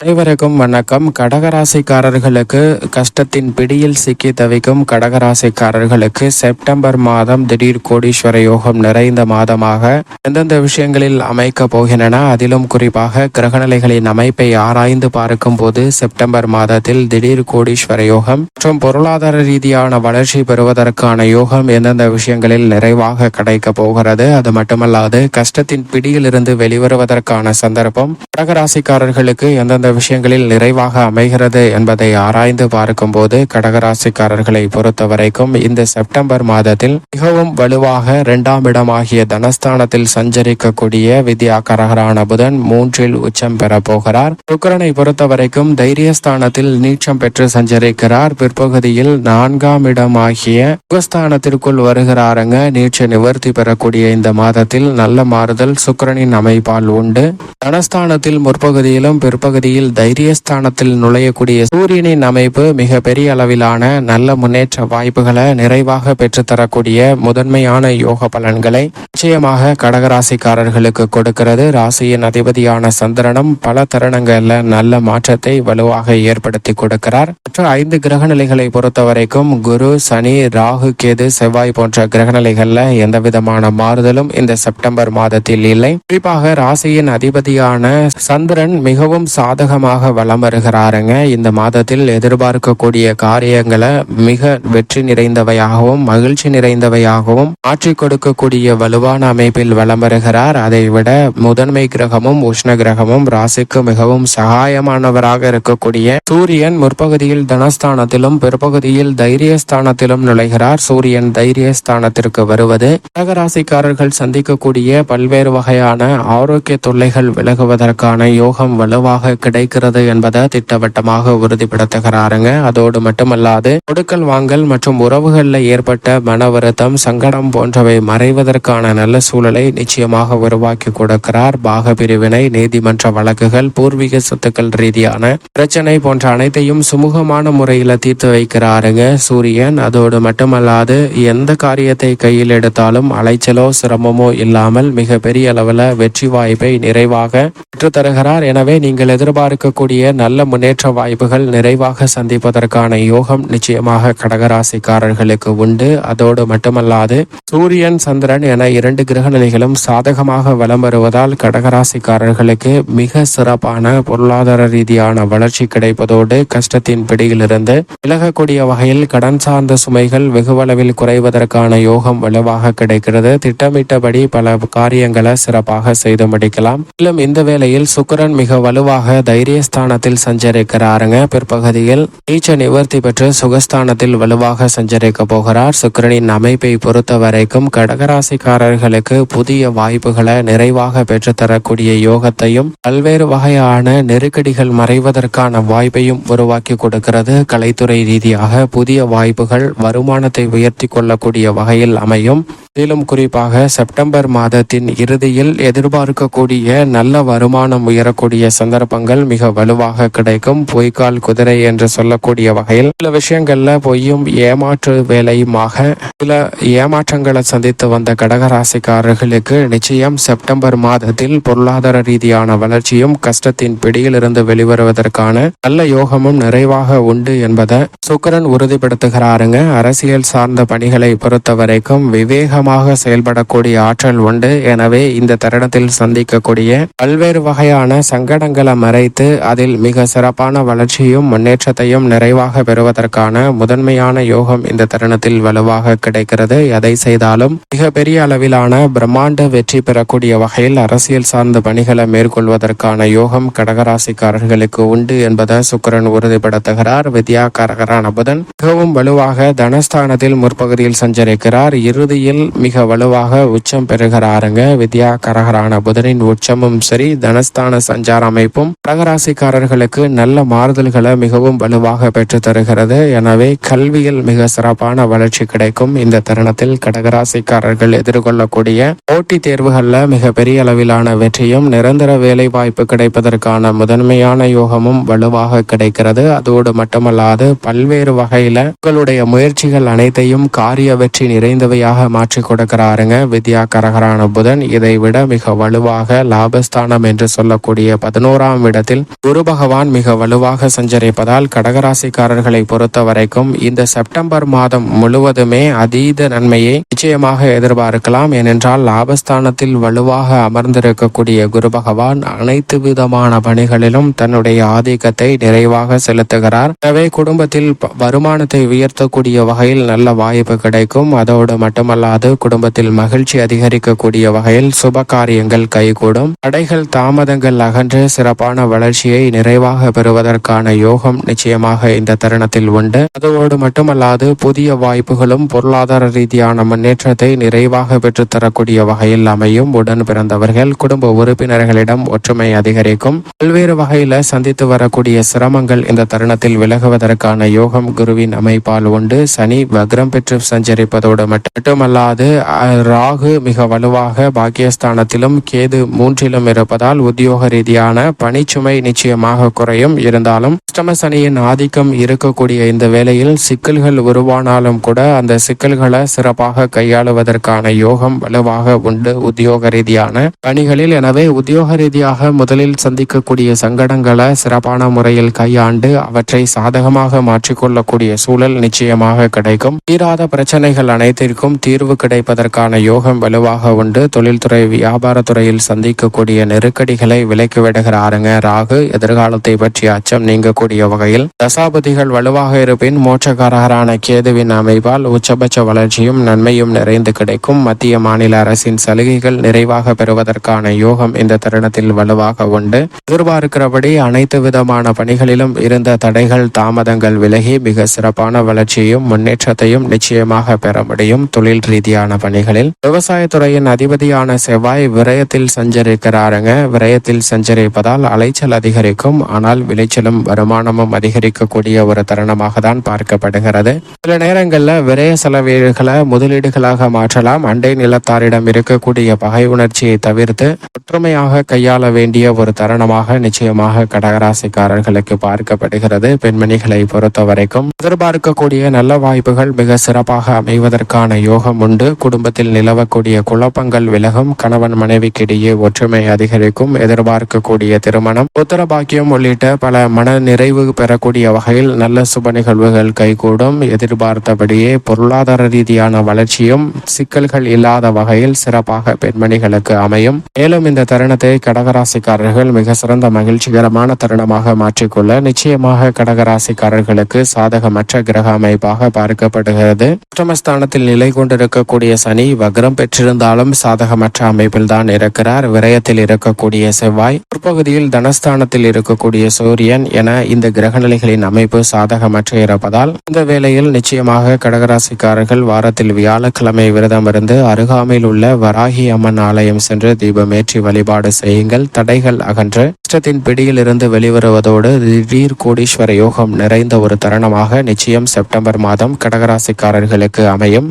அனைவருக்கும் வணக்கம். கடகராசிக்காரர்களுக்கு கஷ்டத்தின் பிடியில் சிக்கி தவிக்கும் கடகராசிக்காரர்களுக்கு செப்டம்பர் மாதம் திடீர் கோடீஸ்வர யோகம் நிறைந்த மாதமாக எந்தெந்த விஷயங்களில் அமைக்க போகின்றன அதிலும் குறிப்பாக கிரகநிலைகளின் அமைப்பை ஆராய்ந்து பார்க்கும் போது செப்டம்பர் மாதத்தில் திடீர் கோடீஸ்வர யோகம் மற்றும் பொருளாதார ரீதியான வளர்ச்சி பெறுவதற்கான யோகம் எந்தெந்த விஷயங்களில் நிறைவாக கிடைக்க போகிறது அது மட்டுமல்லாது கஷ்டத்தின் பிடியிலிருந்து வெளிவருவதற்கான சந்தர்ப்பம் கடகராசிக்காரர்களுக்கு எந்தெந்த விஷயங்களில் நிறைவாக அமைகிறது என்பதை ஆராய்ந்து பார்க்கும்போது கடகராசிக்காரர்களை பொறுத்த வரைக்கும் இந்த செப்டம்பர் மாதத்தில் மிகவும் வலுவாக இரண்டாம் இடமாகிய தனஸ்தானத்தில் சஞ்சரிக்கக்கூடிய வித்யாகரகரான புதன் மூன்றில் உச்சம் பெற போகிறார். சுக்கிரனை பொறுத்த வரைக்கும் தைரியஸ்தானத்தில் நீச்சம் பெற்று சஞ்சரிக்கிறார். பிற்பகுதியில் நான்காம் இடமாகிய சுகஸ்தானத்திற்குள் வருகிறாருங்க. நீச்ச நிவர்த்தி பெறக்கூடிய இந்த மாதத்தில் நல்ல மாறுதல் சுக்கிரனின் அமைப்பால் உண்டு. தனஸ்தானத்தில் முற்பகுதியிலும் பிற்பகுதியில் தைரியஸ்தானத்தில் நுழையக்கூடிய சூரியனின் அமைப்பு மிக பெரிய அளவிலான நல்ல முன்னேற்ற வாய்ப்புகளை நிறைவாக பெற்றுத்தரக்கூடிய முதன்மையான யோக பலன்களை நிச்சயமாக கடகராசிக்காரர்களுக்கு கொடுக்கிறது. ராசியின் அதிபதியான சந்திரனும் பல தருணங்கள்ல நல்ல மாற்றத்தை வலுவாக ஏற்படுத்தி கொடுக்கிறார். மற்ற ஐந்து கிரக நிலைகளை பொறுத்த வரைக்கும் குரு சனி ராகு கேது செவ்வாய் போன்ற கிரக நிலைகள்ல எந்த விதமான மாறுதலும் இந்த செப்டம்பர் மாதத்தில் இல்லை. குறிப்பாக ராசியின் அதிபதியான சந்திரன் மிகவும் சாதகமாக வலம் வருகிறாருங்க. இந்த மாதத்தில் எதிர்பார்க்கக்கூடிய காரியங்களை மிக வெற்றி நிறைந்தவையாகவும் மகிழ்ச்சி நிறைந்தவையாகவும் ஆட்சி கொடுக்கக்கூடிய வலுவான அமைப்பில் வலம் வருகிறார். அதை விட முதன்மை கிரகமும் உஷ்ண கிரகமும் ராசிக்கு மிகவும் சகாயமானவராக இருக்கக்கூடிய சூரியன் முற்பகுதியில் தனஸ்தானத்திலும் பிற்பகுதியில் தைரியஸ்தானத்திலும் நுழைகிறார். சூரியன் தைரியஸ்தானத்திற்கு வருவது கடகராசிக்காரர்கள் சந்திக்கக்கூடிய பல்வேறு வகையான ஆரோக்கிய தொல்லைகள் விலகுவதற்கான யோகம் வலுவாக கிடைக்கிறது என்பதை திட்டவட்டமாக உறுதிப்படுத்துகிறாருங்க. அதோடு மட்டுமல்லாது கொடுக்கல் வாங்கல் மற்றும் உறவுகளில் ஏற்பட்ட மன வருத்தம் சங்கடம் போன்றவை மறைவதற்கான நல்ல சூழலை நிச்சயமாக உருவாக்கி கொடுக்கிறார். பாக பிரிவினை நீதிமன்ற வழக்குகள் பூர்வீக சொத்துக்கள் ரீதியான பிரச்சனை போன்ற அனைத்தையும் சுமூகமான முறையில் தீர்த்து வைக்கிறாருங்க சூரியன். அதோடு மட்டுமல்லாது எந்த காரியத்தை கையில் எடுத்தாலும் அலைச்சலோ சிரமமோ இல்லாமல் மிக பெரிய அளவில் வெற்றி வாய்ப்பை நிறைவாக பெற்றுத்தருகிறார். எனவே நீங்கள் எதிர்பார்க்க எதிர்பார்க்கக்கூடிய நல்ல முன்னேற்ற வாய்ப்புகள் நிறைவாக சந்திப்பதற்கான யோகம் நிச்சயமாக கடகராசிக்காரர்களுக்கு உண்டு. அதோடு மட்டுமல்லாது சூரியன் சந்திரன் என இரண்டு கிரக நிலைகளும் சாதகமாக வலம் வருவதால் கடகராசிக்காரர்களுக்கு மிக சிறப்பான பொருளாதார ரீதியான வளர்ச்சி கிடைப்பதோடு கஷ்டத்தின் பிடியிலிருந்து விலகக்கூடிய வகையில் கடன் சார்ந்த சுமைகள் வெகுவளவில் குறைவதற்கான யோகம் வலுவாக கிடைக்கிறது. திட்டமிட்டபடி பல காரியங்களை சிறப்பாக செய்து முடிக்கலாம். மேலும் இந்த வேளையில் சுக்கரன் மிக வலுவாக தைரியஸ்தானத்தில் சஞ்சரிக்கிறாருங்க. பிற்பகுதியில் நீச்ச நிவர்த்தி பெற்று சுகஸ்தானத்தில் வலுவாக சஞ்சரிக்க போகிறார். சுக்கிரனின் அமைப்பை பொறுத்த வரைக்கும் கடகராசிக்காரர்களுக்கு புதிய வாய்ப்புகளை நிறைவாக பெற்றுத்தரக்கூடிய யோகத்தையும் பல்வேறு வகையான நெருக்கடிகள் மறைவதற்கான வாய்ப்பையும் உருவாக்கி கொடுக்கிறது. கலைத்துறை ரீதியாக புதிய வாய்ப்புகள் வருமானத்தை உயர்த்தி கொள்ளக்கூடிய வகையில் அமையும். மேலும் குறிப்பாக செப்டம்பர் மாதத்தின் இறுதியில் எதிர்பார்க்கக்கூடிய நல்ல வருமானம் உயரக்கூடிய சந்தர்ப்பங்கள் மிக வலுவாக கிடைக்கும் பொய்க்கால் குதிரை என்று சொல்லக்கூடிய வகையில். சில விஷயங்கள்ல பொய்யும் ஏமாற்று வேலையுமாக. சில ஏமாற்றங்களை சந்தித்து வந்த கடகராசிக்காரர்களுக்கு நிச்சயம் செப்டம்பர் மாதத்தில் பொருளாதார ரீதியான வளர்ச்சியும் கஷ்டத்தின் பிடியிலிருந்து வெளிவருவதற்கான நல்ல யோகமும் நிறைவாக உண்டு என்பதை சுக்கரன் உறுதிப்படுத்துகிறாருங்க. அரசியல் சார்ந்த பணிகளை பொறுத்த வரைக்கும் விவேகமாக செயல்படக்கூடிய ஆற்றல் உண்டு. எனவே இந்த தருணத்தில் சந்திக்கக்கூடிய பல்வேறு வகையான சங்கடங்களை மறை மறைத்து அதில் மிக சிறப்பான வளர்ச்சியும் முன்னேற்றத்தையும் நிறைவாக பெறுவதற்கான முதன்மையான யோகம் இந்த தருணத்தில் வலுவாக கிடைக்கிறது. எதை செய்தாலும் மிக பெரிய அளவிலான பிரம்மாண்ட வெற்றி பெறக்கூடிய வகையில் அரசியல் சார்ந்த பணிகளை மேற்கொள்வதற்கான யோகம் கடகராசிக்காரர்களுக்கு உண்டு என்பதை சுக்கிரன் உறுதிப்படுத்துகிறார். வித்யாகாரகரான புதன் மிகவும் வலுவாக தனஸ்தானத்தில் முற்பகுதியில் சஞ்சரிக்கிறார். இறுதியில் மிக வலுவாக உச்சம் பெறுகிறாருங்க. வித்யாகாரகரான புதனின் உச்சமும் சரி தனஸ்தான சஞ்சார அமைப்பும் கடகராசிக்காரர்களுக்கு நல்ல மாறுதல்களை மிகவும் வலுவாக பெற்று தருகிறது எனவே கல்வியில் மிக சிறப்பான வளர்ச்சி கிடைக்கும். இந்த தருணத்தில் கடகராசிக்காரர்கள் எதிர்கொள்ளக்கூடிய போட்டித் தேர்வுகள்ல மிக பெரிய அளவிலான வெற்றியும் நிரந்தர வேலை வாய்ப்பு கிடைப்பதற்கான முதன்மையான யோகமும் வலுவாக கிடைக்கிறது. அதோடு மட்டுமல்லாது பல்வேறு வகையில உங்களுடைய முயற்சிகள் அனைத்தையும் காரிய வெற்றி நிறைந்தவையாக மாற்றி கொடுக்கிறாருங்க. வித்யா கரகரான புதன் இதை விட மிக வலுவாக லாபஸ்தானம் என்று சொல்லக்கூடிய பதினோராம் இடத்தில் தருணத்தில் குரு பகவான் மிக வலுவாக சஞ்சரிப்பதால் கடகராசிக்காரர்களை பொறுத்த வரைக்கும் இந்த செப்டம்பர் மாதம் முழுவதுமே அதீத நன்மையை நிச்சயமாக எதிர்பார்க்கலாம். ஏனென்றால் லாபஸ்தானத்தில் வலுவாக அமர்ந்திருக்கக்கூடிய குரு பகவான் அனைத்து விதமான பணிகளிலும் தன்னுடைய ஆதிக்கத்தை நிறைவாக செலுத்துகிறார். எனவே குடும்பத்தில் வருமானத்தை உயர்த்தக்கூடிய வகையில் நல்ல வாய்ப்பு கிடைக்கும். அதோடு மட்டுமல்லாது குடும்பத்தில் மகிழ்ச்சி அதிகரிக்கக்கூடிய வகையில் சுப காரியங்கள் கைகூடும். தடைகள் தாமதங்கள் அகன்று சிறப்பான வளர்ச்சியை நிறைவாக பெறுவதற்கான யோகம் நிச்சயமாக இந்த தருணத்தில் உண்டு. அதோடு மட்டுமல்லாது புதிய வாய்ப்புகளும் பொருளாதார ரீதியான முன்னேற்றத்தை நிறைவாக பெற்றுத்தரக்கூடிய வகையில் அமையும். உடன் பிறந்தவர்கள் குடும்ப உறுப்பினர்களிடம் ஒற்றுமை அதிகரிக்கும். பல்வேறு வகையில சந்தித்து வரக்கூடிய சிரமங்கள் இந்த தருணத்தில் விலகுவதற்கான யோகம் குருவின் அமைப்பால் உண்டு. சனி வக்ரம் பெற்று சஞ்சரிப்பதோடு மட்டுமல்லாது ராகு மிக வலுவாக பாக்கியஸ்தானத்திலும் கேது மூன்றிலும் இருப்பதால் உத்தியோக ரீதியான பணிச்சுமை நிச்சயமாக குறையும். இருந்தாலும் அஷ்டம சனியின் ஆதிக்கம் இருக்கக்கூடிய இந்த வேளையில் சிக்கல்கள் உருவானாலும் கூட அந்த சிக்கல்களை சிறப்பாக கையாளுவதற்கான யோகம் வலுவாக உண்டு. உத்தியோக ரீதியான பணிகளில் எனவே உத்தியோக ரீதியாக முதலில் சந்திக்கக்கூடிய சங்கடங்களை சிறப்பான முறையில் கையாண்டு அவற்றை சாதகமாக மாற்றிக்கொள்ளக்கூடிய சூழல் நிச்சயமாக கிடைக்கும். தீராத பிரச்சனைகள் அனைத்திற்கும் தீர்வு கிடைப்பதற்கான யோகம் வலுவாக உண்டு. தொழில்துறை வியாபாரத்துறையில் சந்திக்கக்கூடிய நெருக்கடிகளை விலக்கி விடுகிறாருங்க ராகு எதிர்காலத்தை பற்றிய அச்சம் நீங்கக்கூடிய வகையில் தசாபதிகள் வலுவாக இருப்பின் மோட்சகாரகரான கேதுவின் அமைப்பால் உச்சபட்ச வளர்ச்சியும் நன்மையும் நிறைந்து கிடைக்கும். மத்திய மாநில அரசின் சலுகைகள் நிறைவாக பெறுவதற்கான யோகம் இந்த தருணத்தில் வலுவாக உண்டு. எதிர்பார்க்கிறபடி அனைத்து விதமான பணிகளிலும் இருந்த தடைகள் தாமதங்கள் விலகி மிக சிறப்பான வளர்ச்சியையும் முன்னேற்றத்தையும் நிச்சயமாக பெற முடியும். தொழில் ரீதியான பணிகளில் விவசாயத்துறையின் அதிபதியான செவ்வாய் விரயத்தில் சஞ்சரிக்கிறாருங்க. விரயத்தில் சஞ்சரிப்பதால் அலைச்சல் அதிகரிக்கும். ஆனால் விளைச்சலும் வருமானமும் அதிகரிக்கக்கூடிய ஒரு தருணமாக தான் பார்க்கப்படுகிறது. சில நேரங்களில் விரைய செலவீடுகளை முதலீடுகளாக மாற்றலாம். அண்டை நிலத்தாரிடம் இருக்கக்கூடிய பகை உணர்ச்சியை தவிர்த்து ஒற்றுமையாக கையாள வேண்டிய ஒரு தருணமாக நிச்சயமாக கடகராசிக்காரர்களுக்கு பார்க்கப்படுகிறது. பெண்மணிகளை பொறுத்த வரைக்கும் எதிர்பார்க்கக்கூடிய நல்ல வாய்ப்புகள் மிக சிறப்பாக அமைவதற்கான யோகம் உண்டு. குடும்பத்தில் நிலவக்கூடிய குழப்பங்கள் விலகும். கணவன் மனைவிக்கிடையே ஒற்றுமை அதிகரிக்கும். எதிர்பார்க்கக்கூடிய திருமணம் உத்தர பாக்கியம் உள்ளிட்ட பல மன நிறைவு பெறக்கூடிய வகையில் நல்ல சுப நிகழ்வுகள் கைகூடும். எதிர்பார்த்தபடியே பொருளாதார ரீதியான வளர்ச்சியும் சிக்கல்கள் இல்லாத வகையில் சிறப்பாக பெண்மணிகளுக்கு அமையும். மேலும் இந்த தருணத்தை கடகராசிக்காரர்கள் மிக சிறந்த மகிழ்ச்சிகரமான தருணமாக மாற்றிக்கொள்ள நிச்சயமாக கடகராசிக்காரர்களுக்கு சாதகமற்ற கிரக அமைப்பாக பார்க்கப்படுகிறது. அஷ்டமஸ்தானத்தில் நிலை கொண்டிருக்கக்கூடிய சனி வக்ரம் பெற்றிருந்தாலும் சாதகமற்ற அமைப்பில் தான் இருக்கிறார். விரயத்தில் இருக்கக்கூடிய செவ்வாய். பிற்பகுதியில் ஸ்தானத்தில் இருக்கக்கூடிய சூரியன் என இந்த கிரகநிலைகளின் அமைப்பு சாதகமற்று இருப்பதால் இந்த வேளையில் நிச்சயமாக கடகராசிக்காரர்கள் வாரத்தில் வியாழக்கிழமை விரதம் இருந்து அருகாமையில் உள்ள வராகி அம்மன் ஆலயம் சென்று தீபமேற்றி வழிபாடு செய்யுங்கள். தடைகள் அகன்று இஷ்டத்தின் பிடியில் இருந்து வெளிவருவதோடு திடீர் கோடீஸ்வர யோகம் நிறைந்த ஒரு தருணமாக நிச்சயம் செப்டம்பர் மாதம் கடகராசிக்காரர்களுக்கு அமையும்.